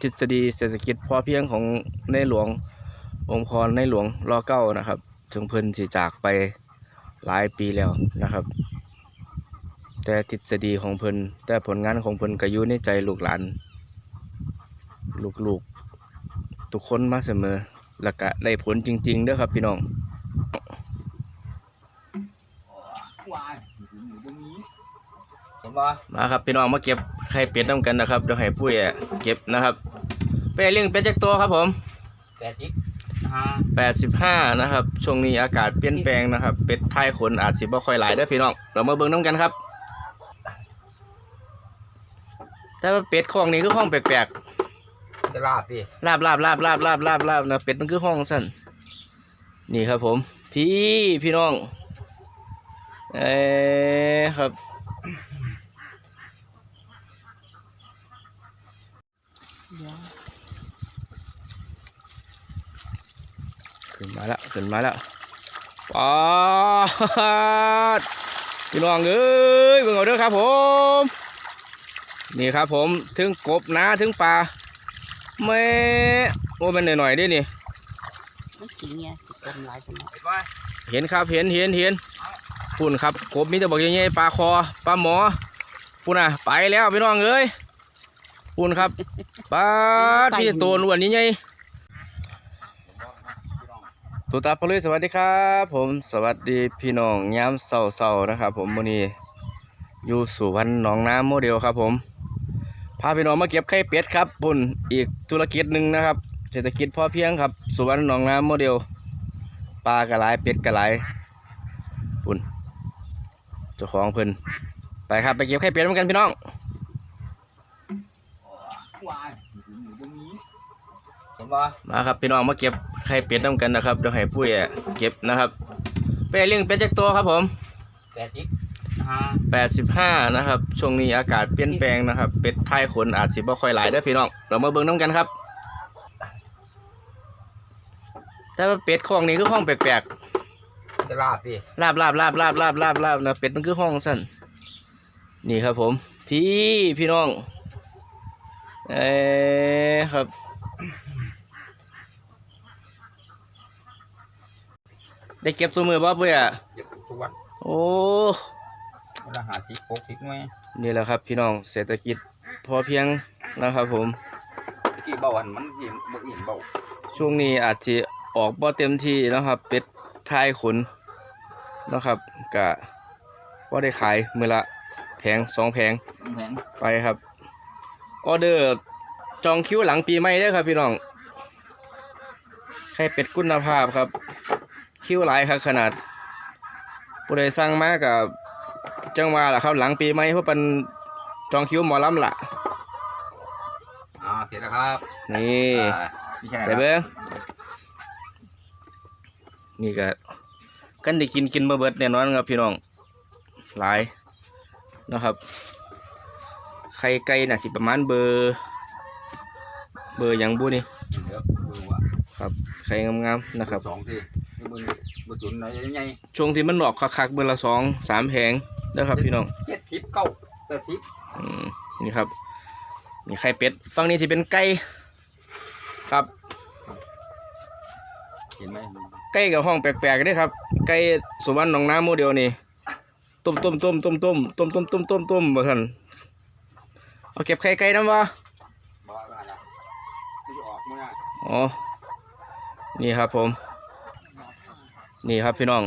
ทฤษฎีเศรษฐกิจพอเพียงของในหลวงองค์กรในหลวงรอเก้านะครับถึงเพิ่นสิจากไปหลายปีแล้วนะครับ แต่ทฤษฎีของเพิ่นแต่ผลงานของเพิ่นก็อยู่ในใจลูกหลาน ลูกๆ ทุกคนมาเสมอแล้วก็ได้ผลจริงๆเด้อครับพี่น้อง วายอยู่ตรงนี้เห็นปะ มาครับพี่น้องมาเก็บไข่เป็ดน้ำกันนะครับเดี๋ยวให้ปุ้ยอะเก็บนะครับเป็ดเลี้ยงเป็ดจักตัวครับผมแปดสิบห้า85นะครับ ช่วงนี้อากาศเปลี่ยนแปลงนะครับ เป็ดไทยขนอาจสิบ่ค่อยหลายเด้อพี่น้องเรามาเบิ่งน้ำกันครับ แต่ว่าเป็ดของนี้คือห้องแปลกจะลาบดิๆลาบลาบลาบลาบลาบลาบลาบนะเป็ดมันคือห้องสั้นนี่ครับผม พี่พี่น้องเอ้ครับ ขึ้นมาแล้วขึ้นมาแล้วปาดพี่น้องเอ้ยเบิ่งเอาเด้อครับผม นี่ครับผมถึงกบนะถึงปลาแม่โอ้เป็นหน่อยๆเด้วยนี่มันกินเนี่ยสิกลมหลายคนเนาะเห็นปะเห็นครับเห็นเห็นเห็นปุ่นครับกบมีแต่บอกยังไงปลาคอปลาหมอปุ่นอะไปแล้วพี่น้องเอ้ยปุ่นครับปลาที่ตัวล้วนยังไง ตุตาพลุยสวัสดีครับผมสวัสดีพี่น้องยามเศร้าๆนะครับ ผมวันนี้อยู่สุวรรณหนองน้ำโมเดลครับ ผมพาพี่น้องมาเก็บไข่เป็ดครับปุ่นอีกธุรกิจหนึ่งนะครับเศรษฐกิจพอเพียงครับสุวรรณหนองน้ำโมเดลปลากระไรเป็ดกระไรปุ่นเจ้าของเพิ่นไปครับไปเก็บไข่เป็ดเหมือนกันพี่น้อง วายอยู่ตรงนี้เห็นปะ มาครับพี่น้องมาเก็บไข่เป็ดน้ำกันนะครับเดี๋ยวให้ปุ้ยอะเก็บนะครับเป็ดเลี้ยงเป็ดจักตัวครับผมแปดสิบห้าแปดสิบห้านะครับ ช่วงนี้อากาศเปลี่ยนแปลงนะครับ เป็ดไทยขนอาจสิบ่ค่อยหลายเด้อพี่น้อง เรามาเบิ่งน้ำกันครับแต่ว่าเป็ดของนี้คือห้องแปลกจะลาบดิๆลาบลาบลาบลาบลาบลาบลาบนะเป็ดมันคือห้องสั้นนี่ครับผม พี่พี่น้อง เอ้ครับ ได้เก็บตัวมือบ่เพื่อเดี๋ยวทุกวันโอ้เวลาหาสิบหกสิบหน่วยนี่แหละครับ พี่น้องเศรษฐกิจพอเพียงนะครับผมตะกี้เบาหันมันเห็นบ่เห็นเบาช่วงนี้อาจจะออกบ่เต็มที่นะครับ เป็ดทายขนนะครับกะว่าได้ขายมือละแผงสองแผงแพงไปครับออเดอร์จองคิวหลังปีใหม่ได้อครับพี่น้องไข่เป็ดคุณภาพครับ คิวหลายครับขนาดผู้ใดสั่งมากับจังหวะล่ะครับ หลังปีใหม่เพราะเป็นจองคิวหมอลำล่ะอ่าเสร็จแล้วครับนี่อ่านี่แค่ไหนแต่ครับเบิ้งนี่ก็กันได้กินกินมาเบิดแน่นอนครับพี่น้องหลายนะครับไข่ไก่น่ะสิประมาณเบอร์ เบอร์หยังบุนี่เดี๋ยวดูว่าครับไข่งามๆนะครับสองที มือมือศูนย์ไหนยังไงช่วงที่มันหลอกคักๆเบอร์ละสองสามแผงนะครับพี่น้องเจ็ดสิบเก้าแปดสิบอืมนี่ครับ นี่ไข่เป็ดฝั่งนี้สิเป็นไก่ครับ เห็นไหมไก่กับห้องแปลกๆเด้ครับ ไก่สุวรรณหนองน้ำโมเดลนี่ต้มต้มต้มต้มต้มต้มต้มต้มต้มต้มบ่ท่านเอาเก็บไข่ไก่น้ำวะบ้าบ้าละไม่ออกมั้งอะอ๋อ นี่ครับผม นี่ครับพี่น้อง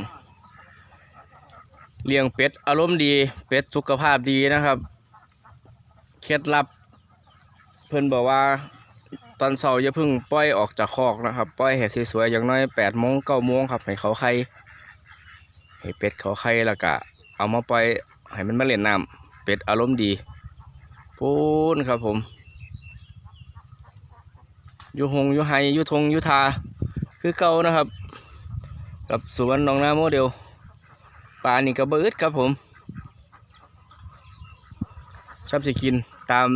เลี้ยงเป็ดอารมณ์ดี เป็ดสุขภาพดีนะครับ เคล็ดลับ เพิ่อนบอกว่าตอนเช้าอย่าเพิ่งปล่อยออกจากคอกนะครับ ปล่อยให้สวยๆอย่างน้อยแปดโมงเก้าโมงครับให้เขาไข่ให้เป็ดเขาไข่แล้วก็เอามาปล่อยให้มันมาเล่นน้ำเป็ดอารมณ์ดีพูนครับผมอยู่หงอยู่ไฮอยู่ทงอยู่ทา คือเก่านะครับ กับสวนหนองนาโมเดลปลานี่ก็เบิดครับผมชอบสิกินตาม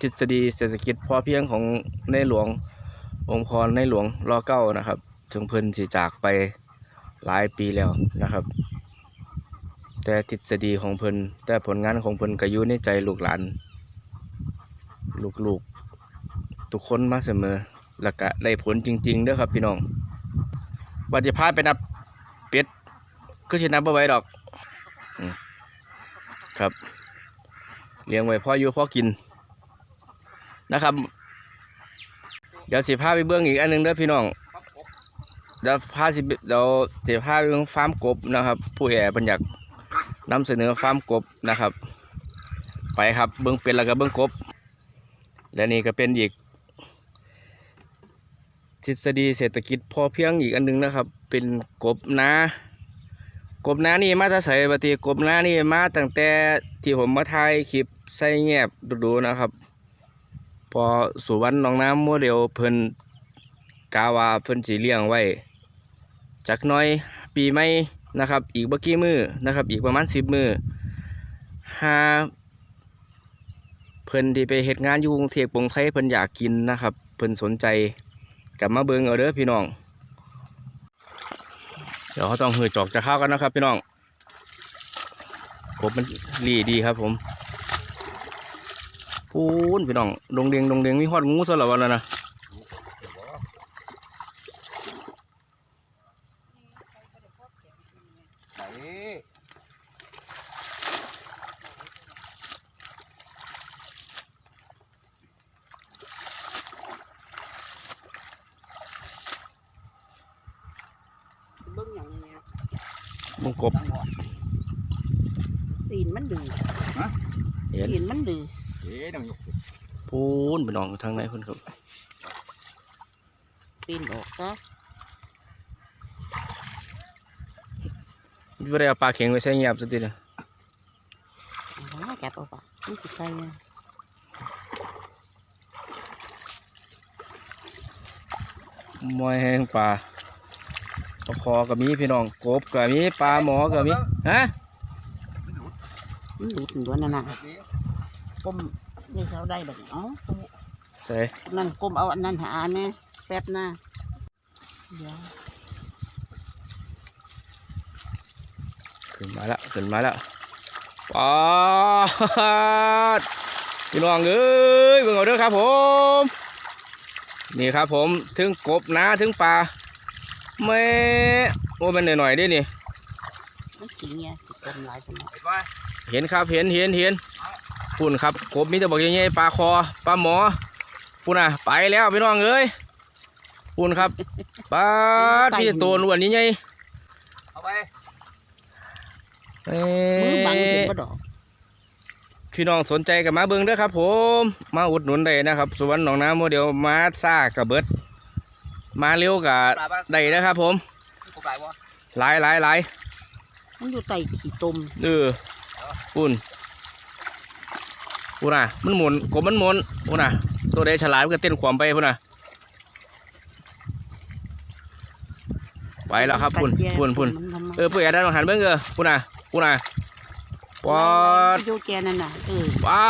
ทฤษฎีเศรษฐกิจพอเพียงของในหลวงองค์กรในหลวงรอเก้านะครับถึงเพิ่นสิจากไปหลายปีแล้วนะครับ แต่ทฤษฎีของเพิ่นแต่ผลงานของเพิ่นก็อยู่ในใจลูกหลาน ลูกๆ ทุกคนมาเสมอแล้วก็ได้ผลจริงๆเด้อครับพี่น้องว่าจะพาไปนับ เป็ดก็สินับบ่ไว้ดอกครับเลี้ยงไว้พ่ออยู่พ่อกินนะครับ เดี๋ยวสิพาไปเบื้องอีกอันหนึงเด้อพี่น้องเดี๋ยวพาสิเดี๋ยวสิพาไปเบื้องฟาร์มกบนะครับ ผู้แอ่เป็นอยากนำเสนอฟาร์มกบนะครับ ไปครับเบื้องเป็ดแล้วก็เบื้องกบ และนี่ก็เป็นอีก ทฤษฎีเศรษฐกิจพอเพียงอีกอันหนึงนะครับ เป็นกบนากบนานี่มาจะใส่ปฏิกบนานี่มาตั้งแต่ที่ผมมาถ่ายคลิปใส่แงบดูๆนะครับ พอสุวรรณหนองน้ำโมเดลเพิ่นกาวาเพิ่นสีเลี้ยงไว้จักน้อยปีใหม่นะครับ อีกบ่กี่มือนะครับ อีกประมาณสิบมือหาเพิ่นที่ไปเฮ็ดงานอยู่กรุงเทพกรุงไทยเพิ่นอยากกินนะครับ เพิ่นสนใจ กลับมาเบิ่งเอาเด้อพี่น้อง เดี๋ยวเขาต้องหือจอกจะเข้ากันนะครับ พี่น้องกบมันรีดีครับ ผมพูนพี่น้องดงเดียงดงเดียงมีหอดงูสลับวันแล้วนะ ไหน เบิ่งอย่างเนี้ย มึง กบตั้งบ่ตีนมันดื้อเห็นตีนมันดื้อเอ๊ะต้องยกพูนพี่น้องทางไหนเพิ่นครับตีนออกซะไม่ได้เอาปลาเข็งไปใส่เงียบสักทีนะเอามาจับเอาปะมันสิใส่อะมอยแห้งปลา ปลาคอก็มีพี่น้องกบก็มีปลาหมอก็มีฮะมันหลุดอยู่ด้วยนั่นน่ะนี่ก้มนี่เขาได้แบบเอ้าใส่นั่นก้มเอาอันนั้นหาแน่แป๊บหน้าเดี๋ยวขึ้นมาแล้วขึ้นมาแล้วปลาดพี่น้องเอ้ยเบิ่งเอาเด้อครับผม นี่ครับผมถึงกบนะถึงปลา แม่โอ้เป็นหน่อยๆเด้วยนี่มันสีเงี้ยสิกลมหลายคนเนาะเห็นป่ะเห็นครับเห็นเห็นเห็นปุ่นครับกบมีแต่บอกยังไงปลาคอปลาหมอปุ่นอะไปแล้วพี่น้องเอ้ยปุ่นครับปลาที่ตัวล้วนยังไงเอาไปเอ้มือบังเห็นยบ่ดอกพี่น้องสนใจกับมาเบิ้งเด้อครับ ผมมาอุดหนุนได้นะครับสวนหนองน้ำโมเดลมาซ่ากับเบิด มาเร็วกับปลาบ้างได้นะครับผมกูปลาบ่หลายหลายหลายมันอยู่ใต้ขี้ตมเออปุ่นปุ่นอะมันหมุนกบมันหมุนปุ่นอะตัวใดฉลาดมันก็เต้นขวามไปปุ่นอะไปแล้วครับปุ่นกัดแย่ปุ่นปุ่นมันทำไมเออปุ่นอย่าดันมาหันเบิ้งเออปุ่นอะปุ่นอะปอดอยู่แกนั่นน่ะเออปา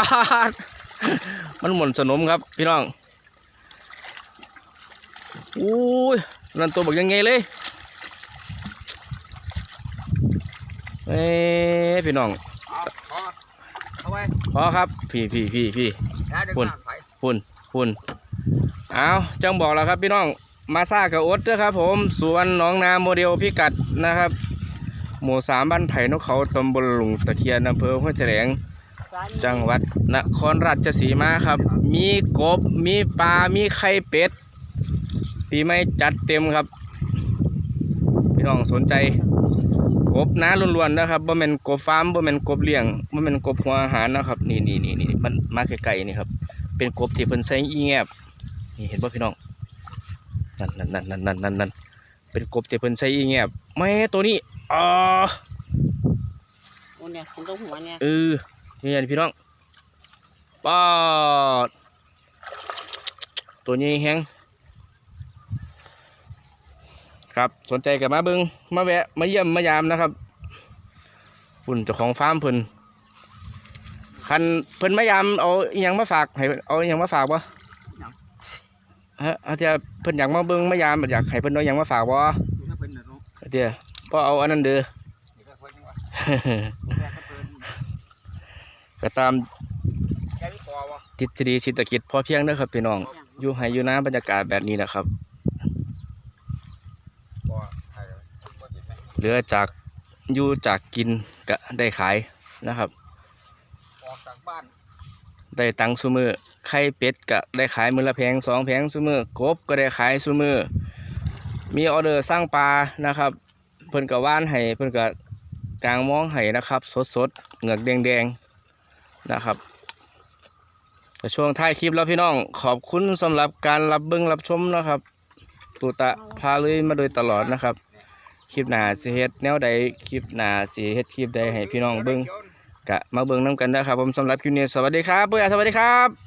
ดมันหมุนสนมครับพี่น้อง อุ้ยนั่นตัวบอกยังไงเลยเอ้พี่น้องอาเอาเอาไว้พอครับพี่พี่พี่พี่นะเดี๋ยวปุ่นพุ่นพุ่นเอาจังบอกแล้วครับพี่น้องมาซากับอดด้อครับ ผมสวนหน้องนาโมเดลพิกัดนะครับ หมู่สามบ้านไผ่นกเขาตำบลหลุงตะเคียนอำเภอห้วยแถลงจังหวัดนครราชสีมาครับ มีกบมีปลา มีไข่เป็ด ปีไม่จัดเต็มครับ พี่น้องสนใจ กบน้าล้วนๆนะครับบ่แม่นกบฟาร์มบ่แม่นกบเลี้ยงบ่แม่นกบหัวอาหารนะครับ นี่นี่นี่นี่มันมาไกลๆนี่ครับ เป็นกบที่เพิ่นใส่อีแงบนี่เห็นบ่พี่น้องนั่นนั่นนั่นนั่นนั่นนั่นนั่นเป็นกบที่เพิ่นใส่อีแงบแม่ตัวนี้อ๋อโอ้เนี่ยคุณต้องหัวเนี่ยเออนี่ไงพี่น้องปอดตัวนี้แฮง ครับสนใจกับมาเบิงมาแวะมาเยี่ยมมายามนะครับพุ่นเจ้าของฟาร์มเพิ่นคันเพิ่นมายามเอาอหยังมาฝากให้เอาอหยังมาฝากบ่ฮะอาจจะเพิ่นอยากมาเบิ่งมายามอยากให้เพิ่นเอาอหยังมาฝากบ่อยู่ในเพิ่นน่ะเนาะเดี๋ยวพอเอาอันนั้นเด้ออยู่ในเพิ่นนี่ว่ะอยู่ในเพิ่นก็ตามแค่นี้พอวะทฤษฎีเศรษฐกิจพอเพียงเด้อครับพี่น้องอย่างอยู่ไห้อยู่น้ำบรรยากาศแบบนี้นะครับบ่ใช่เลยบ่ติดไหม เหลือจากอยู่จากกินก็ได้ขายนะครับ ออกจากบ้าน ได้ตังค์ซุมือไข่เป็ดก็ได้ขายมือละแพงสองแพงซุมือกบก็ได้ขายซุมือมีออเดอร์สร้างปลานะครับ เพิ่นก็ว่านให้เพิ่นก็กลางมองให้นะครับ สดสดๆเหงือกแดงๆนะครับก็ช่วงท้ายคลิปแล้วพี่น้องขอบคุณสำหรับการรับเบิ้งรับชมนะครับตูตะพาเลยมาโดยตลอดนะครับ คลิปหน้าสิเฮ็ดแนวใดคลิปหน้าสิเฮ็ดคลิปใดให้พี่น้องเบิ่งกะมาเบิ่งน้ากันนะครับผมสำหรับคลิปนี้สวัสดีครับเพื่อาสวัสดีครับ